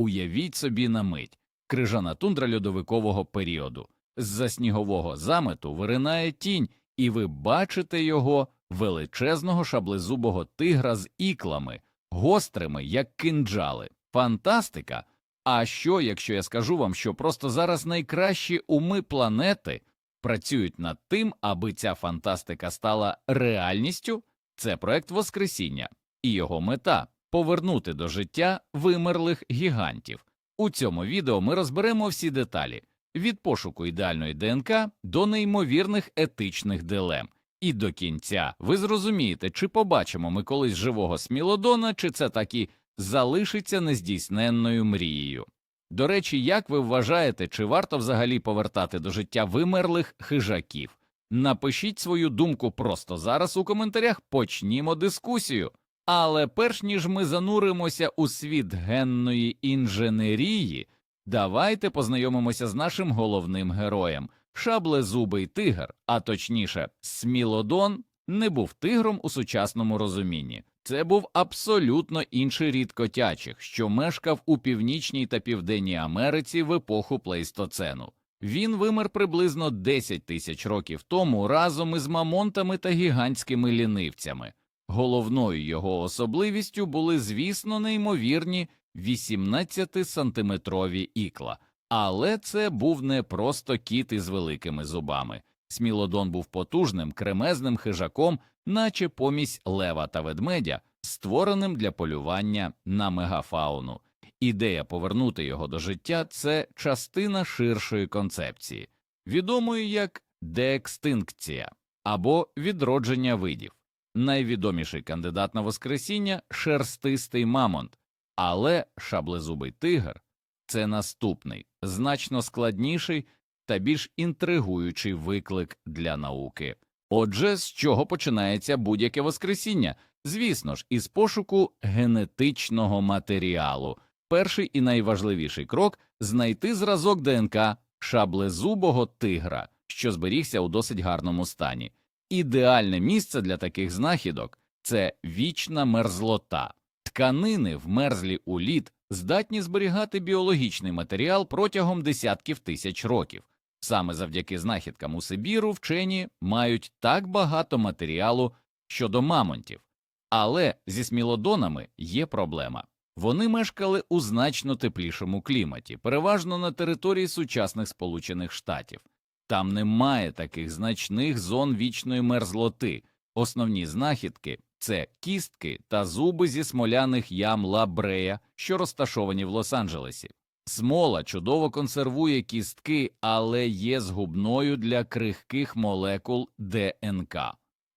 Уявіть собі на мить крижана тундра льодовикового періоду. З-за снігового замету виринає тінь, і ви бачите його величезного шаблезубого тигра з іклами, гострими, як кинджали. Фантастика! А що, якщо я скажу вам, що просто зараз найкращі уми планети працюють над тим, аби ця фантастика стала реальністю? Це проект Воскресіння, і його мета повернути до життя вимерлих гігантів. У цьому відео ми розберемо всі деталі від пошуку ідеальної ДНК до неймовірних етичних дилем. І до кінця ви зрозумієте, чи побачимо ми колись живого смілодона, чи це таки залишиться нездійсненною мрією. До речі, як ви вважаєте, чи варто взагалі повертати до життя вимерлих хижаків? Напишіть свою думку просто зараз у коментарях, почнімо дискусію. Але перш ніж ми зануримося у світ генної інженерії, давайте познайомимося з нашим головним героєм. Шаблезубий тигр, а точніше, смілодон, не був тигром у сучасному розумінні. Це був абсолютно інший рід котячих, що мешкав у північній та південній Америці в епоху плейстоцену. Він вимер приблизно 10 тисяч років тому разом із мамонтами та гігантськими лінивцями. Головною його особливістю були, звісно, неймовірні 18-сантиметрові ікла, але це був не просто кіт із великими зубами. Смілодон був потужним, кремезним хижаком, наче помість лева та ведмедя, створеним для полювання на мегафауну. Ідея повернути його до життя це частина ширшої концепції, відомої як деекстинкція або відродження видів. Найвідоміший кандидат на воскресіння шерстистий мамонт, але шаблезубий тигр це наступний, значно складніший та більш інтригуючий виклик для науки. Отже, з чого починається будь-яке воскресіння? Звісно ж, із пошуку генетичного матеріалу. Перший і найважливіший крок знайти зразок ДНК шаблезубого тигра, що зберігся у досить гарному стані. Ідеальне місце для таких знахідок це вічна мерзлота. Тканини, вмерзлі у лід, здатні зберігати біологічний матеріал протягом десятків тисяч років. Саме завдяки знахідкам у Сибіру вчені мають так багато матеріалу щодо мамонтів. Але зі смілодонами є проблема. Вони мешкали у значно теплішому кліматі, переважно на території сучасних Сполучених Штатів. Там немає таких значних зон вічної мерзлоти. Основні знахідки це кістки та зуби зі смоляних ям Лабрея, що розташовані в Лос-Анджелесі. Смола чудово консервує кістки, але є згубною для крихких молекул ДНК.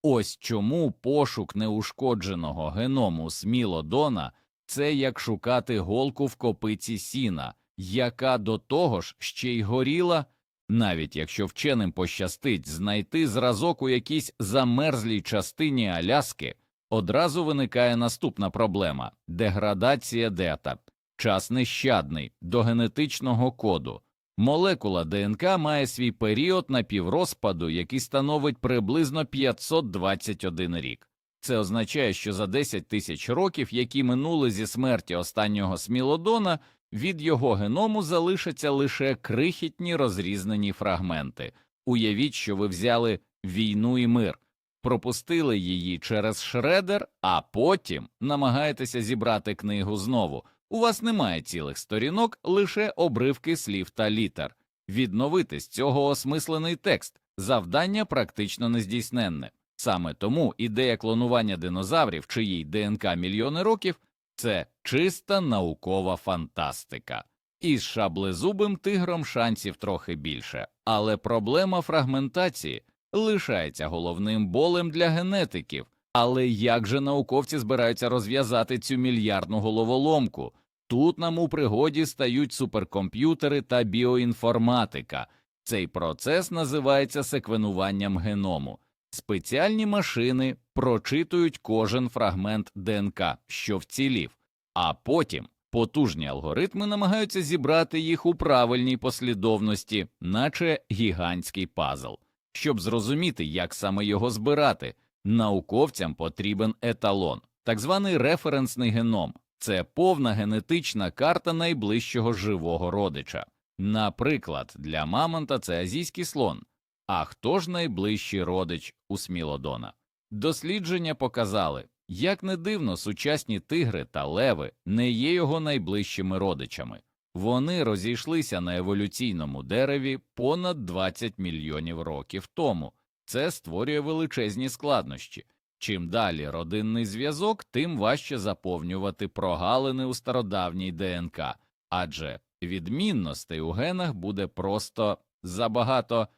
Ось чому пошук неушкодженого геному смілодона це як шукати голку в копиці сіна, яка до того ж ще й горіла. Навіть якщо вченим пощастить знайти зразок у якійсь замерзлій частині Аляски, одразу виникає наступна проблема деградація дета, час нещадний до генетичного коду. Молекула ДНК має свій період напіврозпаду, який становить приблизно 521 рік. Це означає, що за 10 тисяч років, які минули зі смерті останнього смілодона, від його геному залишаться лише крихітні розрізнені фрагменти. Уявіть, що ви взяли війну і мир, пропустили її через шредер, а потім намагаєтеся зібрати книгу знову. У вас немає цілих сторінок, лише обривки слів та літер. Відновити з цього осмислений текст завдання практично нездійсненне. Саме тому ідея клонування динозаврів, чиїй ДНК мільйони років, це чиста наукова фантастика. Із шаблезубим тигром шансів трохи більше, але проблема фрагментації лишається головним болем для генетиків. Але як же науковці збираються розв'язати цю мільярдну головоломку? Тут нам у пригоді стають суперкомп'ютери та біоінформатика. Цей процес називається секвенуванням геному. Спеціальні машини прочитують кожен фрагмент ДНК, що вцілів, а потім потужні алгоритми намагаються зібрати їх у правильній послідовності, наче гігантський пазл. Щоб зрозуміти, як саме його збирати, науковцям потрібен еталон, так званий референсний геном. Це повна генетична карта найближчого живого родича. Наприклад, для мамонта це азійський слон. А хто ж найближчий родич у Смілодона? Дослідження показали, як не дивно, сучасні тигри та леви не є його найближчими родичами. Вони розійшлися на еволюційному дереві понад 20 мільйонів років тому. Це створює величезні складнощі. Чим далі родинний зв'язок, тим важче заповнювати прогалини у стародавній ДНК, адже відмінностей у генах буде просто забагато.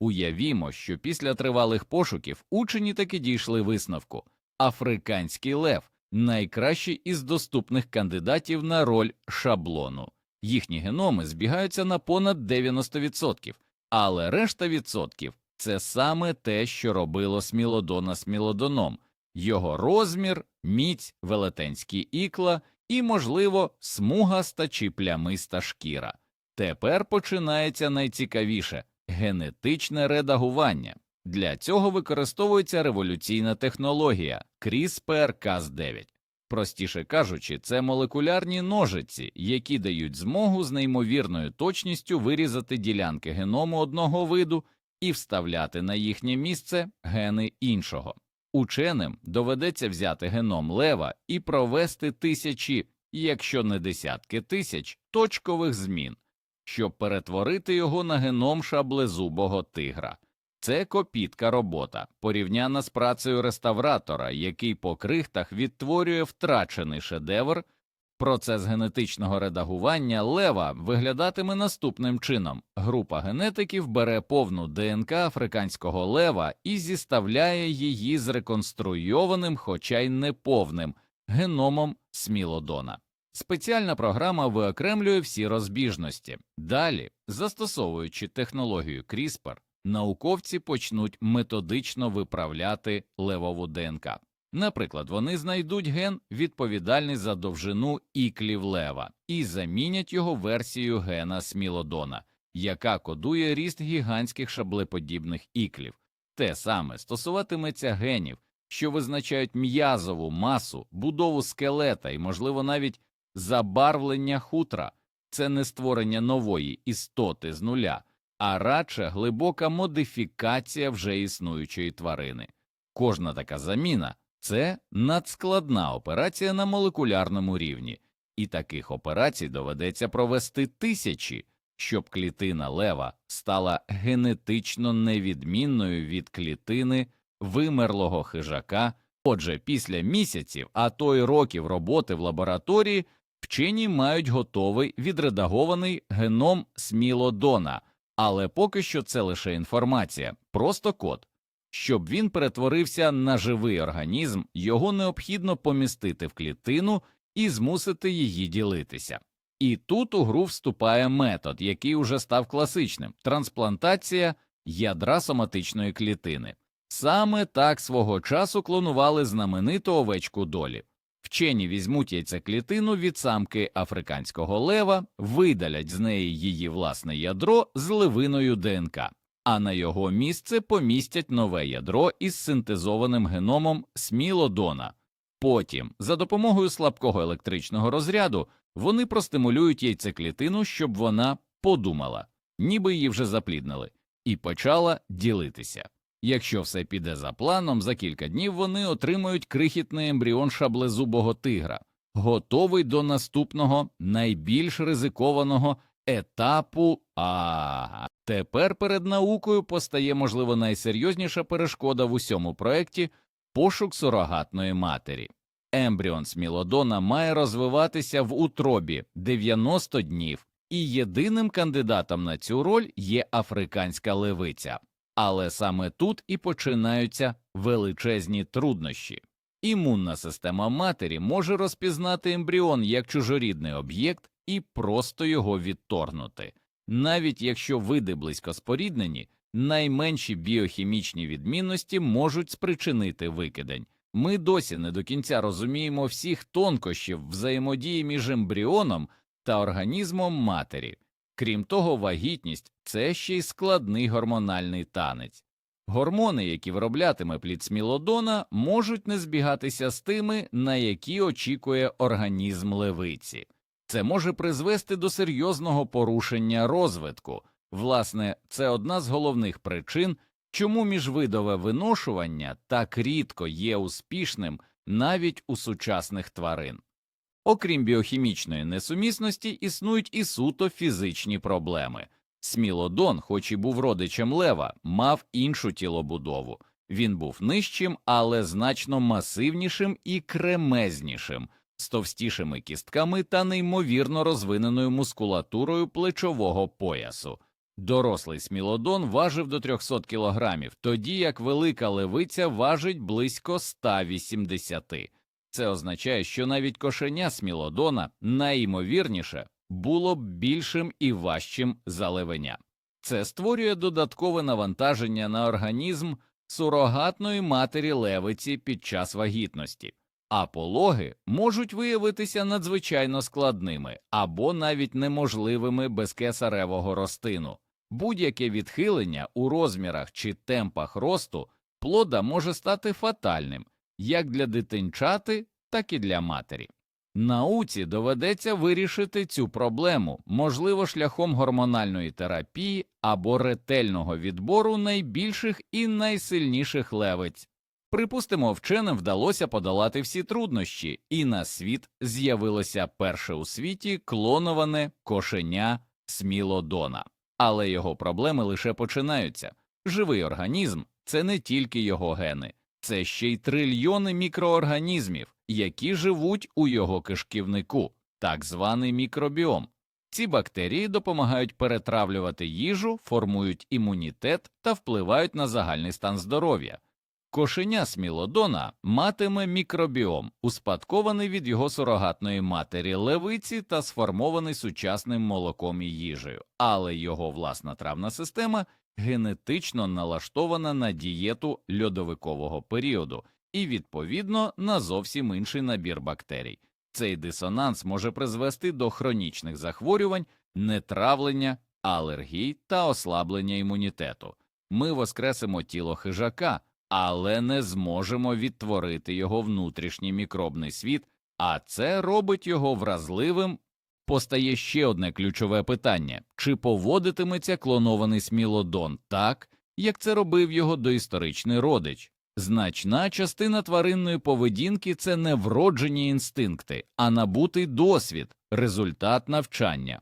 Уявімо, що після тривалих пошуків учені таки дійшли висновку африканський лев найкращий із доступних кандидатів на роль шаблону. Їхні геноми збігаються на понад 90%, але решта відсотків це саме те, що робило смілодона смілодоном, його розмір, міць, велетенські ікла і, можливо, смугаста чи плямиста шкіра. Тепер починається найцікавіше генетичне редагування. Для цього використовується революційна технологія CRISPR-Cas9. Простіше кажучи, це молекулярні ножиці, які дають змогу з неймовірною точністю вирізати ділянки геному одного виду і вставляти на їхнє місце гени іншого. Ученим доведеться взяти геном лева і провести тисячі, якщо не десятки тисяч, точкових змін, щоб перетворити його на геном шаблезубого тигра. Це копітка робота, порівняна з працею реставратора, який по крихтах відтворює втрачений шедевр. Процес генетичного редагування лева виглядатиме наступним чином: група генетиків бере повну ДНК африканського лева і зіставляє її з реконструйованим, хоча й неповним геномом смілодона. Спеціальна програма виокремлює всі розбіжності. Далі, застосовуючи технологію CRISPR, науковці почнуть методично виправляти левову ДНК. Наприклад, вони знайдуть ген, відповідальний за довжину іклів лева, і замінять його версією гена смілодона, яка кодує ріст гігантських шаблеподібних іклів. Те саме стосуватиметься генів, що визначають м'язову масу, будову скелета і, можливо, навіть забарвлення хутра, це не створення нової істоти з нуля, а радше глибока модифікація вже існуючої тварини. Кожна така заміна це надскладна операція на молекулярному рівні, і таких операцій доведеться провести тисячі, щоб клітина лева стала генетично невідмінною від клітини вимерлого хижака. Отже, після місяців, а то й років роботи в лабораторії, вчені мають готовий відредагований геном смілодона, але поки що це лише інформація, просто код. Щоб він перетворився на живий організм, його необхідно помістити в клітину і змусити її ділитися. І тут у гру вступає метод, який уже став класичним трансплантація ядра соматичної клітини. Саме так свого часу клонували знамениту овечку долі. Вчені візьмуть яйцеклітину від самки африканського лева, видалять з неї її власне ядро з ливиною ДНК а на його місце помістять нове ядро із синтезованим геномом смілодона. Потім, за допомогою слабкого електричного розряду, вони простимулюють яйцеклітину, щоб вона подумала, ніби її вже запліднили, і почала ділитися. Якщо все піде за планом, за кілька днів вони отримають крихітний ембріон шаблезубого тигра, готовий до наступного найбільш ризикованого етапу. А тепер перед наукою постає, можливо, найсерйозніша перешкода в усьому проєкті пошук сурогатної матері. Ембріон смілодона має розвиватися в утробі 90 днів, і єдиним кандидатом на цю роль є африканська левиця. Але саме тут і починаються величезні труднощі. Імунна система матері може розпізнати ембріон як чужорідний об'єкт і просто його відторгнути. Навіть якщо види близько споріднені, найменші біохімічні відмінності можуть спричинити викидень. Ми досі не до кінця розуміємо всіх тонкощів взаємодії між ембріоном та організмом матері. Крім того, вагітність це ще й складний гормональний танець. Гормони, які вироблятиме плід смілодона, можуть не збігатися з тими, на які очікує організм левиці. Це може призвести до серйозного порушення розвитку. Власне, це одна з головних причин, чому міжвидове виношування так рідко є успішним навіть у сучасних тварин. Окрім біохімічної несумісності, існують і суто фізичні проблеми. Смілодон, хоч і був родичем лева, мав іншу тілобудову. Він був нижчим, але значно масивнішим і кремезнішим, з товстішими кістками та неймовірно розвиненою мускулатурою плечового поясу. Дорослий смілодон важив до 300 кілограмів, тоді як велика левиця важить близько 180. Це означає, що навіть кошеня смілодона найімовірніше було б більшим і важчим за левеня. Це створює додаткове навантаження на організм сурогатної матері левиці під час вагітності, а пологи можуть виявитися надзвичайно складними або навіть неможливими без кесаревого ростину. Будь-яке відхилення у розмірах чи темпах росту плода може стати фатальним як для дитинчати, так і для матері. Науці доведеться вирішити цю проблему, можливо, шляхом гормональної терапії або ретельного відбору найбільших і найсильніших левиць. Припустимо, вченим вдалося подолати всі труднощі, і на світ з'явилося перше у світі клоноване кошеня смілодона. Але його проблеми лише починаються. Живий організм це не тільки його гени, це ще й трильйони мікроорганізмів, які живуть у його кишківнику, так званий мікробіом. Ці бактерії допомагають перетравлювати їжу, формують імунітет та впливають на загальний стан здоров'я. Кошеня смілодона матиме мікробіом, успадкований від його сурогатної матері левиці та сформований сучасним молоком і їжею, але його власна травна система генетично налаштована на дієту льодовикового періоду і, відповідно, на зовсім інший набір бактерій. Цей дисонанс може призвести до хронічних захворювань, нетравлення, алергій та ослаблення імунітету. Ми воскресимо тіло хижака, але не зможемо відтворити його внутрішній мікробний світ, а це робить його вразливим. Постає ще одне ключове питання чи поводитиметься клонований смілодон так, як це робив його доісторичний родич? Значна частина тваринної поведінки це не вроджені інстинкти, а набутий досвід, результат навчання.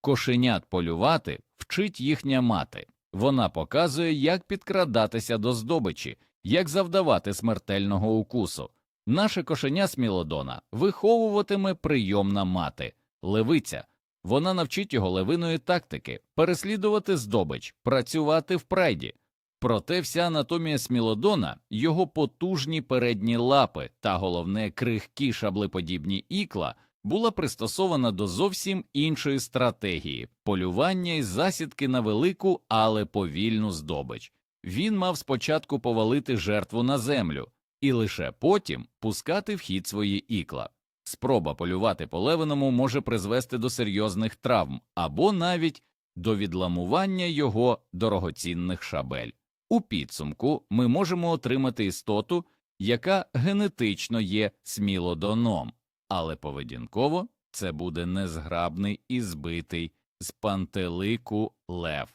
Кошенят полювати вчить їхня мати. Вона показує, як підкрадатися до здобичі, як завдавати смертельного укусу. Наше кошеня смілодона виховуватиме прийомна мати, левиця. Вона навчить його левиної тактики, переслідувати здобич, працювати в прайді. Проте вся анатомія смілодона, його потужні передні лапи та головне крихкі шаблеподібні ікла була пристосована до зовсім іншої стратегії полювання із засідки на велику, але повільну здобич. Він мав спочатку повалити жертву на землю і лише потім пускати в хід свої ікла. Спроба полювати по левиному може призвести до серйозних травм або навіть до відламування його дорогоцінних шабель. У підсумку ми можемо отримати істоту, яка генетично є смілодоном, але поведінково це буде незграбний і збитий з пантелику лев.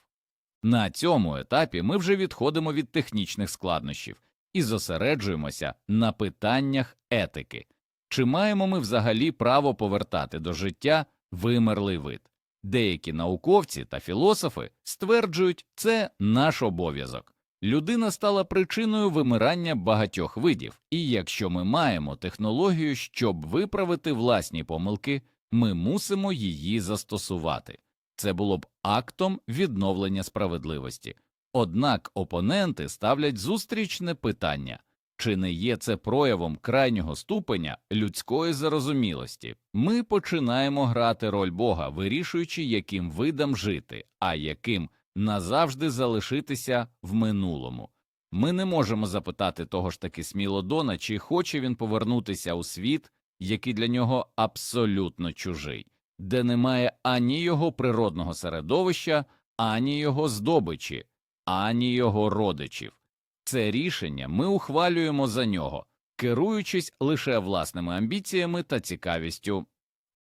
На цьому етапі ми вже відходимо від технічних складнощів і зосереджуємося на питаннях етики. Чи маємо ми взагалі право повертати до життя вимерлий вид? Деякі науковці та філософи стверджують, це наш обов'язок. Людина стала причиною вимирання багатьох видів, і якщо ми маємо технологію, щоб виправити власні помилки, ми мусимо її застосувати. Це було б актом відновлення справедливості. Однак опоненти ставлять зустрічне питання чи не є це проявом крайнього ступеня людської зарозумілості? Ми починаємо грати роль Бога, вирішуючи, яким видам жити, а яким назавжди залишитися в минулому. Ми не можемо запитати того ж таки Смілодона, чи хоче він повернутися у світ, який для нього абсолютно чужий, де немає ані його природного середовища, ані його здобичі, ані його родичів. Це рішення ми ухвалюємо за нього, керуючись лише власними амбіціями та цікавістю.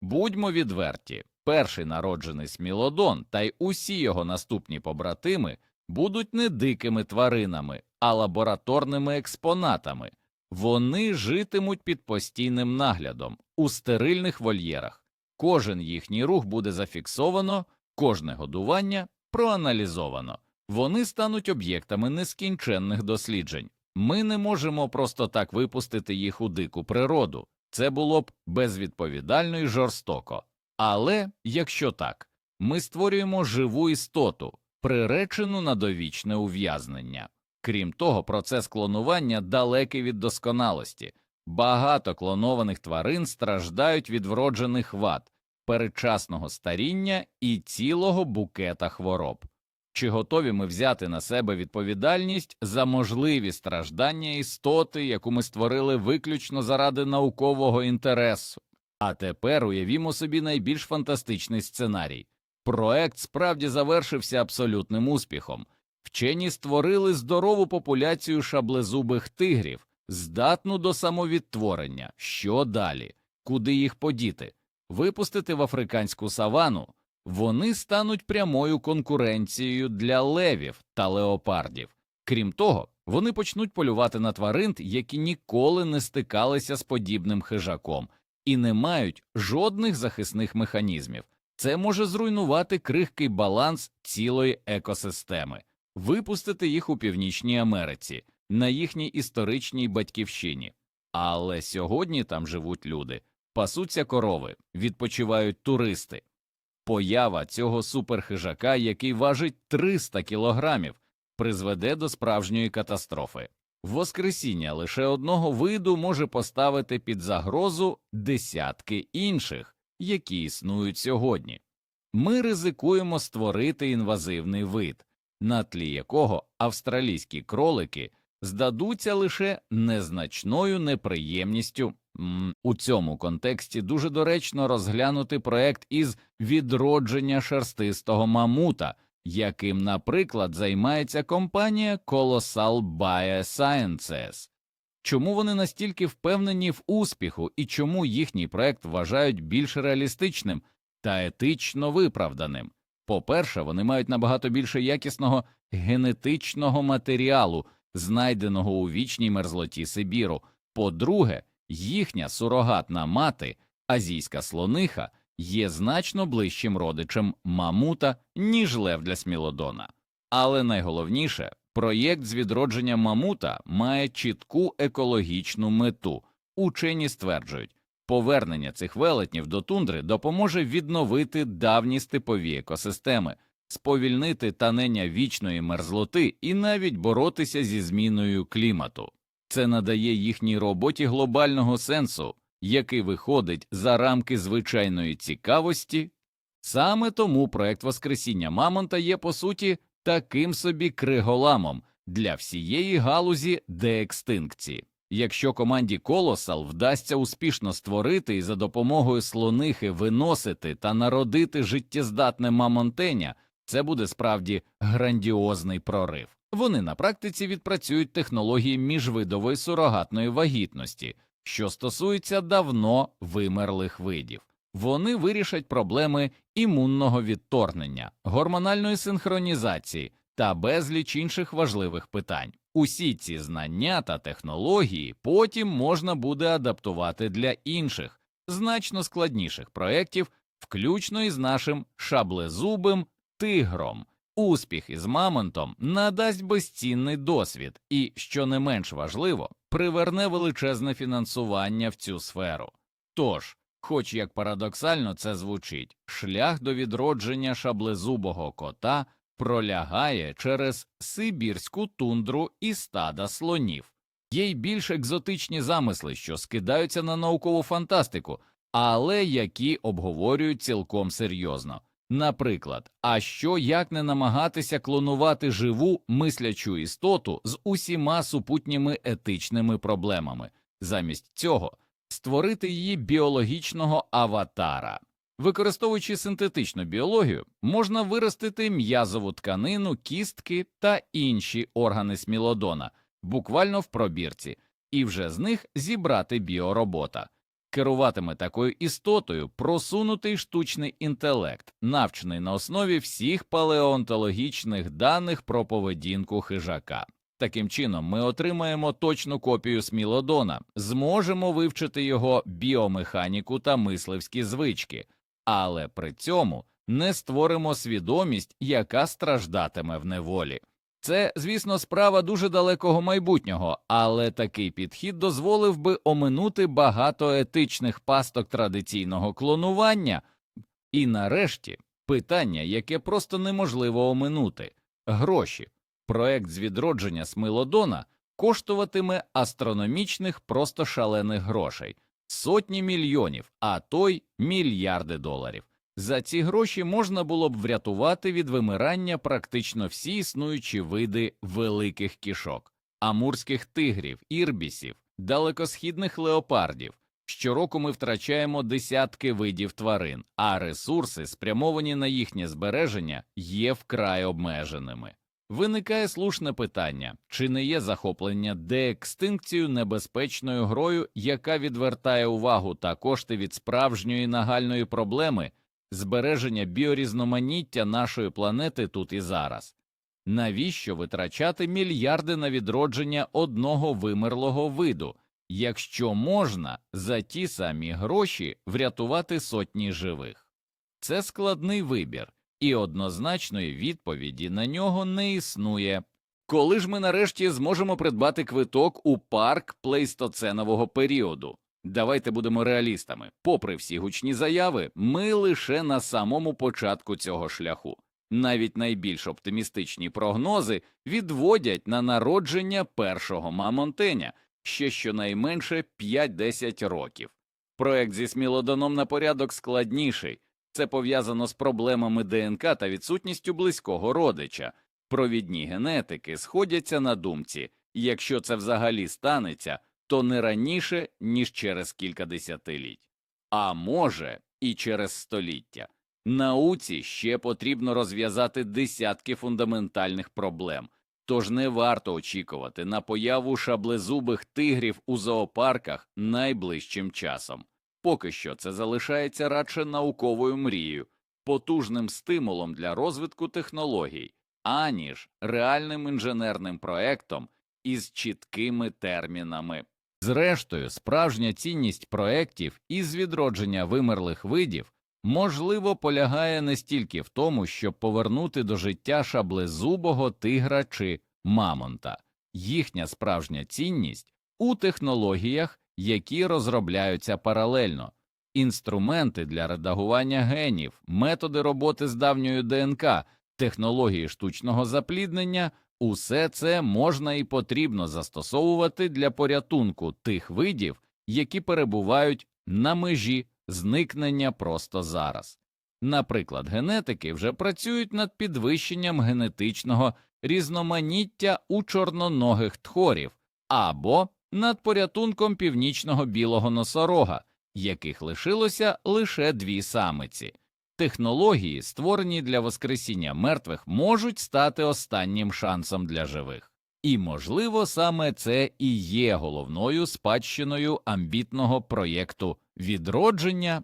Будьмо відверті, перший народжений Смілодон та й усі його наступні побратими будуть не дикими тваринами, а лабораторними експонатами. Вони житимуть під постійним наглядом у стерильних вольєрах. Кожен їхній рух буде зафіксовано, кожне годування проаналізовано. Вони стануть об'єктами нескінченних досліджень. Ми не можемо просто так випустити їх у дику природу. Це було б безвідповідально і жорстоко. Але якщо так, ми створюємо живу істоту, приречену на довічне ув'язнення. Крім того, процес клонування далекий від досконалості. Багато клонованих тварин страждають від вроджених вад, передчасного старіння і цілого букета хвороб. Чи готові ми взяти на себе відповідальність за можливі страждання істоти, яку ми створили виключно заради наукового інтересу? А тепер уявімо собі найбільш фантастичний сценарій. Проект справді завершився абсолютним успіхом. Вчені створили здорову популяцію шаблезубих тигрів, здатну до самовідтворення. Що далі? Куди їх подіти? Випустити в африканську савану? Вони стануть прямою конкуренцією для левів та леопардів. Крім того, вони почнуть полювати на тварин, які ніколи не стикалися з подібним хижаком і не мають жодних захисних механізмів. Це може зруйнувати крихкий баланс цілої екосистеми, випустити їх у Північній Америці, на їхній історичній батьківщині. Але сьогодні там живуть люди, пасуться корови, відпочивають туристи. Поява цього суперхижака, який важить 300 кілограмів, призведе до справжньої катастрофи. Воскресіння лише одного виду може поставити під загрозу десятки інших, які існують сьогодні. Ми ризикуємо створити інвазивний вид, на тлі якого австралійські кролики здадуться лише незначною неприємністю. У цьому контексті дуже доречно розглянути проект із відродження шерстистого мамута, яким, наприклад, займається компанія Colossal Biosciences. Чому вони настільки впевнені в успіху і чому їхній проект вважають більш реалістичним та етично виправданим? По-перше, вони мають набагато більше якісного генетичного матеріалу, знайденого у вічній мерзлоті Сибіру. По-друге, їхня сурогатна мати, азійська слониха, є значно ближчим родичем мамута, ніж лев для смілодона. Але найголовніше, проєкт з відродження мамута має чітку екологічну мету. Учені стверджують, повернення цих велетнів до тундри допоможе відновити давні степові екосистеми, сповільнити танення вічної мерзлоти і навіть боротися зі зміною клімату. Це надає їхній роботі глобального сенсу, який виходить за рамки звичайної цікавості. Саме тому проект Воскресіння Мамонта є по суті таким собі криголамом для всієї галузі деекстинкції. Якщо команді Колосал вдасться успішно створити і за допомогою слонихи виносити та народити життєздатне мамонтеня, це буде справді грандіозний прорив. Вони на практиці відпрацюють технології міжвидової сурогатної вагітності, що стосується давно вимерлих видів. Вони вирішать проблеми імунного відторгнення, гормональної синхронізації та безліч інших важливих питань. Усі ці знання та технології потім можна буде адаптувати для інших, значно складніших проєктів, включно із нашим шаблезубим тигром. Успіх із мамонтом надасть безцінний досвід і, що не менш важливо, приверне величезне фінансування в цю сферу. Тож, хоч як парадоксально це звучить, шлях до відродження шаблезубого кота пролягає через сибірську тундру і стада слонів. Є й більш екзотичні замисли, що скидаються на наукову фантастику, але які обговорюють цілком серйозно. Наприклад, а що як не намагатися клонувати живу мислячу істоту з усіма супутніми етичними проблемами, замість цього створити її біологічного аватара. Використовуючи синтетичну біологію, можна виростити м'язову тканину, кістки та інші органи смілодона, буквально в пробірці, і вже з них зібрати біоробота. Керуватиме такою істотою просунутий штучний інтелект, навчений на основі всіх палеонтологічних даних про поведінку хижака. Таким чином, ми отримаємо точну копію смілодона, зможемо вивчити його біомеханіку та мисливські звички, але при цьому не створимо свідомість, яка страждатиме в неволі. Це, звісно, справа дуже далекого майбутнього, але такий підхід дозволив би оминути багато етичних пасток традиційного клонування. І нарешті питання, яке просто неможливо оминути гроші. Проект з відродження Смилодона коштуватиме астрономічних просто шалених грошей сотні мільйонів, а то й мільярди доларів. За ці гроші можна було б врятувати від вимирання практично всі існуючі види великих кішок, амурських тигрів, ірбісів, далекосхідних леопардів. Щороку ми втрачаємо десятки видів тварин, а ресурси, спрямовані на їхнє збереження, є вкрай обмеженими. Виникає слушне питання, чи не є захоплення деекстинкцією небезпечною грою, яка відвертає увагу та кошти від справжньої нагальної проблеми збереження біорізноманіття нашої планети тут і зараз. Навіщо витрачати мільярди на відродження одного вимерлого виду, якщо можна за ті самі гроші врятувати сотні живих? Це складний вибір, і однозначної відповіді на нього не існує. Коли ж ми нарешті зможемо придбати квиток у парк плейстоценового періоду? Давайте будемо реалістами. Попри всі гучні заяви, ми лише на самому початку цього шляху. Навіть найбільш оптимістичні прогнози відводять на народження першого мамонтеня ще щонайменше 5-10 років. Проект зі смілодоном на порядок складніший. Це пов'язано з проблемами ДНК та відсутністю близького родича. Провідні генетики сходяться на думці, якщо це взагалі станеться, то не раніше, ніж через кілька десятиліть, а може, і через століття. Науці ще потрібно розв'язати десятки фундаментальних проблем, тож не варто очікувати на появу шаблезубих тигрів у зоопарках найближчим часом. Поки що це залишається радше науковою мрією, потужним стимулом для розвитку технологій, аніж реальним інженерним проектом із чіткими термінами. Зрештою, справжня цінність проєктів із відродження вимерлих видів можливо полягає не стільки в тому, щоб повернути до життя шаблезубого тигра чи мамонта, їхня справжня цінність у технологіях, які розробляються паралельно, інструменти для редагування генів, методи роботи з давньою ДНК, технології штучного запліднення. Усе це можна і потрібно застосовувати для порятунку тих видів, які перебувають на межі зникнення просто зараз. Наприклад, генетики вже працюють над підвищенням генетичного різноманіття у чорноногих тхорів або над порятунком північного білого носорога, яких лишилося лише дві самиці. Технології, створені для воскресіння мертвих, можуть стати останнім шансом для живих. І, можливо, саме це і є головною спадщиною амбітного проєкту відродження.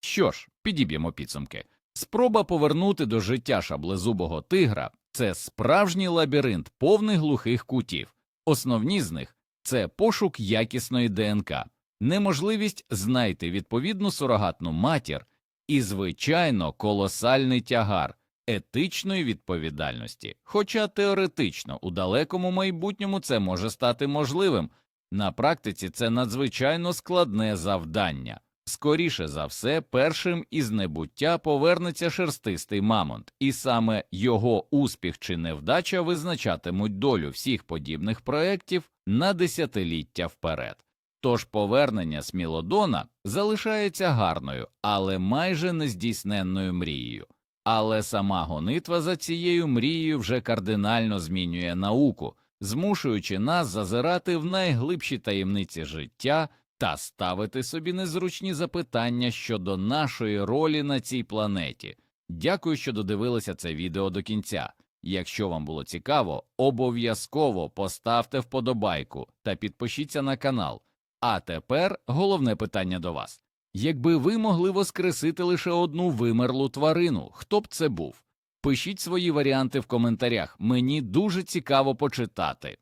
Що ж, підіб'ємо підсумки. Спроба повернути до життя шаблезубого тигра це справжній лабіринт повних глухих кутів. Основні з них це пошук якісної ДНК, неможливість знайти відповідну сурогатну матір і, звичайно, колосальний тягар етичної відповідальності. Хоча теоретично у далекому майбутньому це може стати можливим, на практиці це надзвичайно складне завдання. Скоріше за все, першим із небуття повернеться шерстистий мамонт, і саме його успіх чи невдача визначатимуть долю всіх подібних проєктів на десятиліття вперед. Тож повернення Смілодона залишається гарною, але майже нездійсненною мрією. Але сама гонитва за цією мрією вже кардинально змінює науку, змушуючи нас зазирати в найглибші таємниці життя та ставити собі незручні запитання щодо нашої ролі на цій планеті. Дякую, що додивилися це відео до кінця. Якщо вам було цікаво, обов'язково поставте вподобайку та підпишіться на канал. А тепер головне питання до вас. Якби ви могли воскресити лише одну вимерлу тварину, хто б це був? Пишіть свої варіанти в коментарях, мені дуже цікаво почитати.